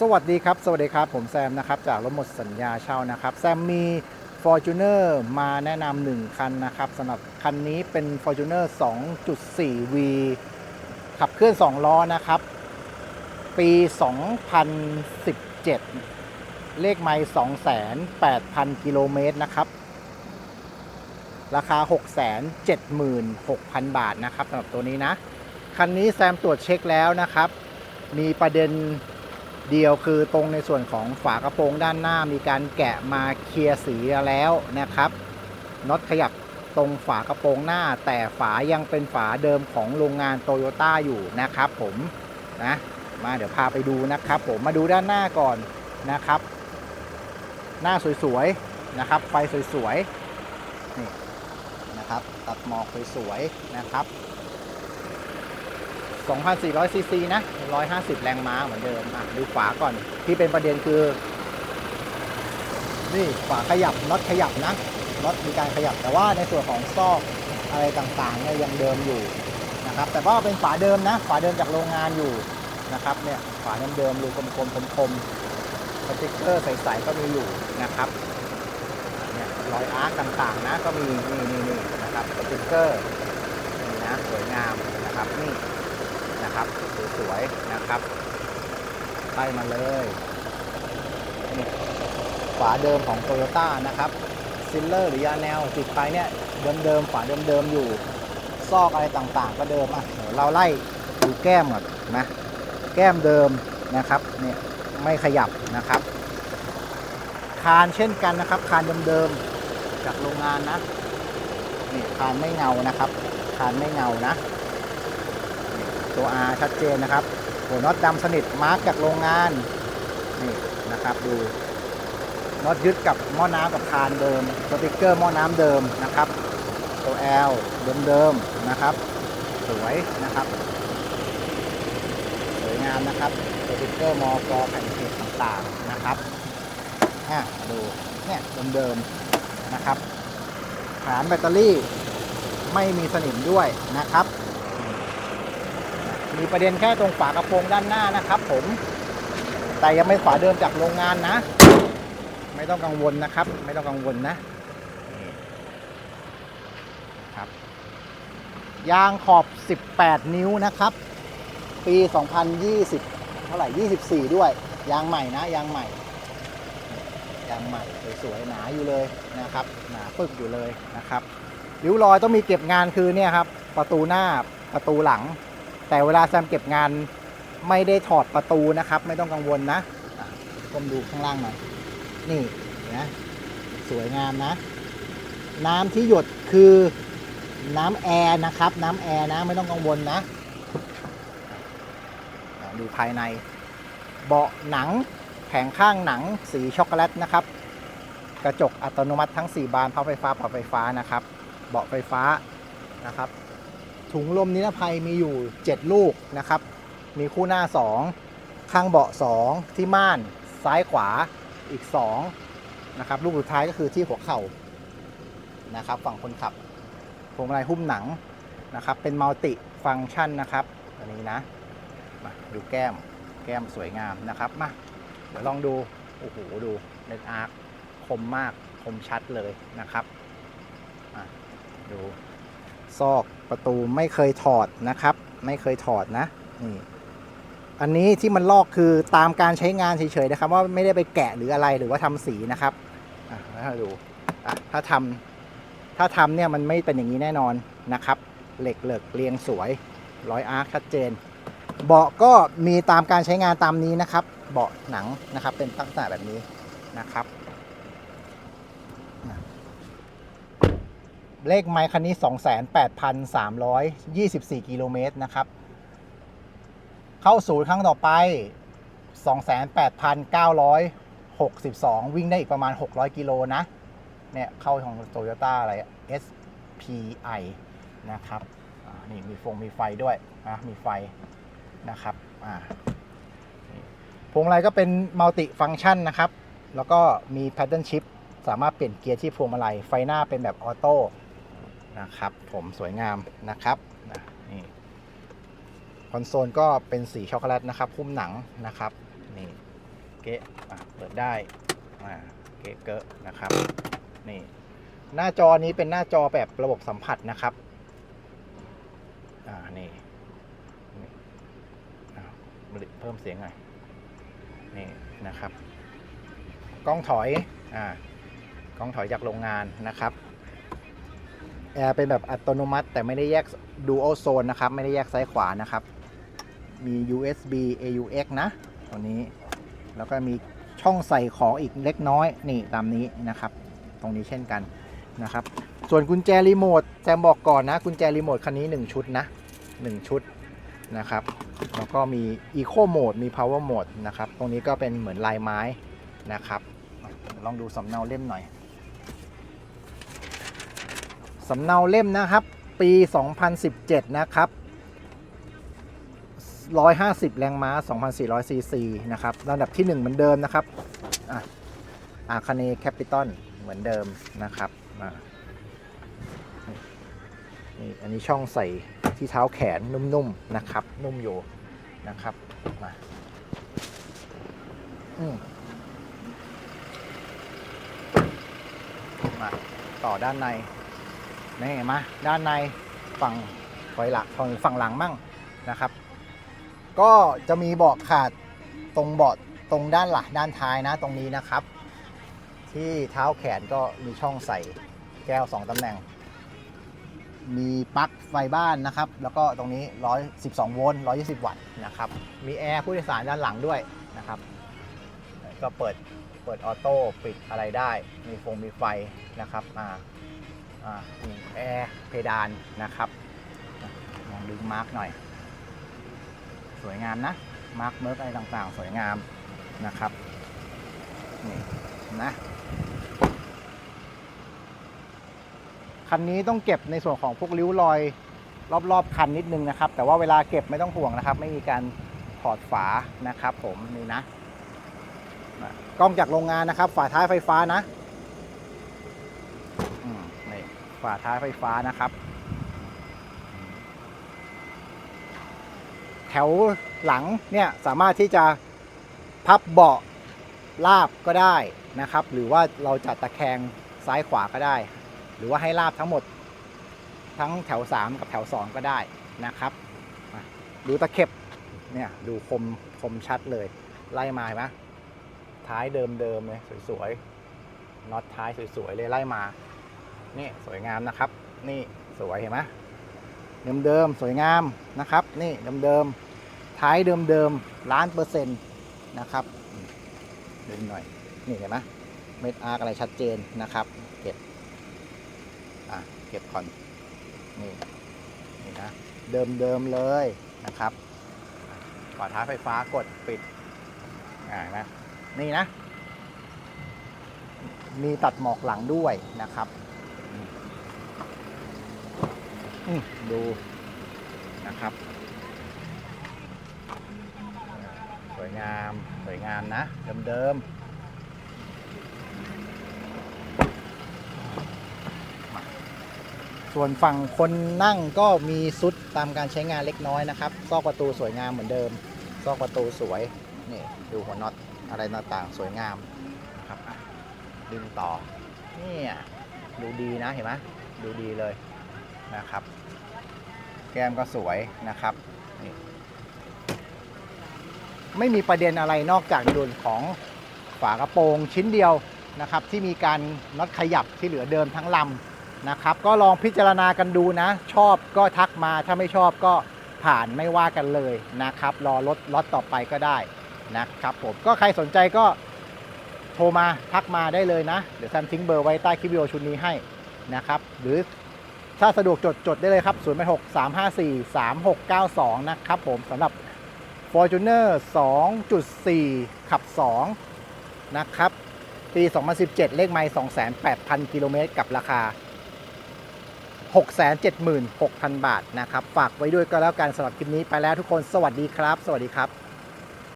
สวัสดีครับ สวัสดีครับ ผมแซมนะครับ จากรถหมดสัญญาเช่านะครับ แซมมี Fortuner มาแนะนำหนึ่งคันนะครับสำหรับคันนี้เป็น Fortuner 2.4V ขับเคลื่อน 2 ล้อนะครับ ปี 2017 เลขไมล์208,000 กิโลเมตรนะครับ ราคา 676,000 บาทนะครับสำหรับตัวนี้นะ คันนี้แซมตรวจเช็คแล้วนะครับ มีประเด็น เดียวคือตรงในส่วนของฝากระโปรงด้านหน้ามีการแกะมาเคลียร์สีแล้วนะครับน็อตขยับตรงฝากระโปรงหน้า แต่ฝายังเป็นฝาเดิมของโรงงานโตโยต้าอยู่นะครับ ผมนะมาเดี๋ยวพาไปดูนะครับ ผมมาดูด้านหน้าก่อนนะครับ หน้าสวยๆนะครับ ไฟสวยๆนี่นะครับ ตัดหมอกสวยๆนะครับ 2,400ซีซีนะ 150 แรงม้าเหมือนเดิมอะดูฝาก่อน ที่เป็นประเด็นคือ นี่ฝาขยับน็อตขยับนะน็อตมีการขยับแต่ว่าในส่วนของซอกอะไรต่างๆเนี่ยยังเดิมอยู่นะครับ แต่ว่าเป็นฝาเดิมนะ ฝาเดิมจากโรงงานอยู่นะครับเนี่ยฝาเดิมๆรูกลมๆคมๆสติ๊กเกอร์ใสๆก็มีอยู่นะครับเนี่ยรอยอาร์คต่างๆนะก็มีนี่นี่นี่นะครับสติ๊กเกอร์นี่นะสวยงามนะครับนี่ นะครับสวยๆนะครับไล่มาเลยนี่ฝาเดิมของ t o y ยต้นะครับซิลเลอร์หรือยาแนวติดไปเนี่ยเดิมๆฝาเดิมๆอยู่ ซอกอะไรต่างๆ ก็เดิมอะเดี๋ยวเราไล่ดูแก้มก่อนนะแก้มเดิมนะครับเนี่ยไม่ขยับนะครับ คานเช่นกันนะครับ คานเดิมๆจากโรงงานนะนี่คานไม่เงานะครับ คานไม่เงานะ ตัว R ชัดเจนนะครับ หัวน็อตดำสนิทมาร์กจากโรงงานนี่นะครับดูน็อตยึดกับหม้อน้ำกับคานเดิมสติกเกอร์หม้อน้ำเดิมนะครับ ตัว L เดิมๆนะครับ สวยนะครับสวยงามนะครับสติกเกอร์มอกอแผ่นเพจต่างๆนะครับอะดูเนี่ยเดิมๆนะครับฐานแบตเตอรี่ไม่มีสนิมด้วยนะครับ มีประเด็นแค่ตรงฝากระโปรงด้านหน้านะครับ ผม แต่ยังไม่ฝาเดิมจากโรงงานนะ ไม่ต้องกังวลนะครับ ไม่ต้องกังวลนะครับ ยางขอบ 18 นิ้วนะครับ ปี 2020 เท่าไหร่ 24 ด้วย ยางใหม่นะ ยางใหม่ ยางใหม่สวยๆหนาอยู่เลยนะครับ หนาปึกอยู่เลยนะครับริ้วรอยต้องมีเก็บงานคือเนี่ยครับ ประตูหน้าประตูหลัง แต่เวลาแซมเก็บงานไม่ได้ถอดประตูนะครับ ไม่ต้องกังวลนะก้มดูข้างล่างหน่อย นี่นะสวยงามนะ น้ำที่หยดคือน้ำแอร์นะครับ น้ำแอร์นะไม่ต้องกังวลนะอะดูภายใน เบาะหนังแผงข้างหนังสีช็อกโกแลตนะครับ กระจกอัตโนมัติทั้ง 4 บานพับไฟฟ้าปรับไฟฟ้านะครับ เบาะไฟฟ้านะครับ ถุงลมนิรภัยมีอยู่ 7 ลูกนะครับ มีคู่หน้า 2 ข้างเบาะ 2 ที่ม่านซ้ายขวาอีก 2 นะครับ ลูกสุดท้ายก็คือที่หัวเข่านะครับ ฝั่งคนขับพวงมาลัยหุ้มหนังนะครับ เป็นมัลติฟังก์ชันนะครับอันนี้นะมาดูแก้มแก้มสวยงามนะครับมาเดี๋ยวลองดูโอ้โหดูเลนอาร์คคมมากคมชัดเลยนะครับดูซอก ประตูไม่เคยถอดนะครับ ไม่เคยถอดนะนี่อันนี้ที่มันลอกคือตามการใช้งานเฉยๆนะครับ ว่าไม่ได้ไปแกะหรืออะไรหรือว่าทำสีนะครับอะดูอะถ้าทำถ้าทำเนี่ยมันไม่เป็นอย่างนี้แน่นอนนะครับ เหล็กเหลิกเรียงสวยร้อยอาร์คชัดเจน เบาะก็มีตามการใช้งานตามนี้นะครับ เบาะหนังนะครับเป็นลักษณะแบบนี้นะครับ เลขไมค์คันนี้ 28,324 กิโลเมตรนะครับ เข้าศูนย์ครั้งต่อไป 28,962 วิ่งได้อีกประมาณ 600 กิโลนะ เนี่ย เข้าของโตโยต้าอะไร SPI นะครับนี่มีฟงมีไฟด้วยนะมีไฟนะครับอ่าพวงมาลัยก็เป็นมัลติฟัง c t ชันนะครับ แล้วก็มี Pattern Shift สามารถเปลี่ยนเกียร์ที่พวงมาลัย ไฟหน้าเป็นแบบออโต้ นะครับ ผมสวยงามนะครับนะนี่คอนโซลก็เป็นสีช็อกโกแลตนะครับหุ้มหนังนะครับนี่เกะอะเปิดได้เกะเกะนะครับนี่หน้าจอนี้เป็นหน้าจอแบบระบบสัมผัสนะครับอ่านี่นี่เพิ่มเสียงหน่อยนี่นะครับ กล้องถอยอ่ากล้องถอยจากโรงงานนะครับ แอร์เป็นแบบอัตโนมัติ แต่ไม่ได้แยก Dual Zone นะครับ ไม่ได้แยกซ้ายขวานะครับ มี USB AUX นะ ตัวนี้ แล้วก็มีช่องใส่ของอีกเล็กน้อย นี่ตามนี้นะครับ ตรงนี้เช่นกันนะครับ ส่วนกุญแจรีโมทแจมบอกก่อนนะ กุญแจรีโมทคันนี้ 1 ชุดนะ 1 ชุดนะครับ แล้วก็มี Eco Mode มี Power Mode นะครับ ตรงนี้ก็เป็นเหมือนลายไม้นะครับ ลองดูสำเนาเล่มหน่อย สำเนาเล่มนะครับ ปี 2017 นะครับ 150 แรงม้า 2,400 ซีซีนะครับลำดับที่ 1 เหมือนเดิมนะครับอะอาคาเนแคปิตอลเหมือนเดิมนะครับมานี่นี่อันนี้ช่องใส่ที่เท้าแขนนุ่มๆนะครับ นุ่มอยู่นะครับมาอืมมาต่อด้านใน นี่เห็นไหมด้านในฝั่งถอยหลังฝั่งฝั่งหลังมั่งนะครับ ก็จะมีเบาะขาดตรงเบาะตรงด้านหลังด้านท้ายนะตรงนี้นะครับ ที่เท้าแขนก็มีช่องใส่แก้ว 2ตำแหน่ง มีปลั๊กไฟบ้านนะครับ แล้วก็ตรงนี้ 112 โวลต์ 120 วัตต์นะครับ มีแอร์ผู้โดยสารด้านหลังด้วยนะครับ ก็เปิดเปิดออโต้ปิดอะไรได้ มีฟงมีไฟนะครับอ่า แอร์เพดานนะครับลองดึงมาร์กหน่อย สวยงามนะ มาร์กเมิร์กอะไรต่างๆ สวยงามนะครับ นี่นะคันนี้ต้องเก็บในส่วนของพวกริ้วรอยรอบๆคันนิดนึงนะครับ แต่ว่าเวลาเก็บไม่ต้องห่วงนะครับ ไม่มีการถอดฝานะครับ ผมนี่นะกล้องจากโรงงานนะครับ ฝาท้ายไฟฟ้านะ อืมนี่ ฝาท้ายไฟฟ้านะครับ แถวหลังเนี่ยสามารถที่จะพับเบาะลาบก็ได้นะครับ หรือว่าเราจะตะแคงซ้ายขวาก็ได้ หรือว่าให้ลาบทั้งหมดทั้งแถว 3 กับแถว 2 ก็ได้นะครับดูตะเข็บเนี่ยดูคมคมชัดเลย ไล่มาเห็นไหมท้ายเดิมๆเลยสวยๆน็อตท้ายสวยๆเลยไล่มา นี่สวยงามนะครับ นี่สวยเห็นไหมเดิมๆสวยงามนะครับ นี่เดิมๆท้ายเดิมๆล้านเปอร์เซ็นต์นะครับดูหน่อย นี่เห็นไหมเม็ดอาร์กอะไรชัดเจนนะครับ เก็บอะเก็บก่อนนี่นี่นะเดิมๆเลยนะครับฝาท้ายไฟฟ้ากดปิดอ่านะนี่นะ มีตัดหมอกหลังด้วยนะครับ อืม ดูนะครับ สวยงาม สวยงามนะ เดิมๆมส่วนฝั่งคนนั่งก็มีซุดตามการใช้งานเล็กน้อยนะครับ ซอกประตูสวยงามเหมือนเดิม ซอกประตูสวย นี่ดูหัวน็อตอะไรต่างๆ สวยงามนะครับดึงต่อ นี่ดูดีนะเห็นไหมดูดีเลย นะครับ แก้มก็สวยนะครับไม่มีประเด็นอะไรนอกจากในส่วนของฝากระโปรงชิ้นเดียวนะครับ ที่มีการน็อตขยับที่เหลือเดิมทั้งลำนะครับ ก็ลองพิจารณากันดูนะ ชอบก็ทักมาถ้าไม่ชอบก็ผ่านไม่ว่ากันเลยนะครับ รอรถล็อตต่อไปก็ได้นะครับผมก็ใครสนใจก็โทรมาทักมาได้เลยนะ เดี๋ยวแซมทิ้งเบอร์ไว้ใต้คลิปวิดีโอชุดนี้ให้นะครับ หรือ ถ้าสะดวกจดจดได้เลยครับ 0 6 3 5 4 3 6 9 2 นะครับผมสำหรับ Fortuner 2.4 ขับ 2 นะครับ ปี 2017 เลขไมล์28,000 กิโลเมตรกับราคา 676,000 บาทนะครับ ฝากไว้ด้วยก็แล้วกันสำหรับคลิปนี้ไปแล้วทุกคนสวัสดีครับ สวัสดีครับ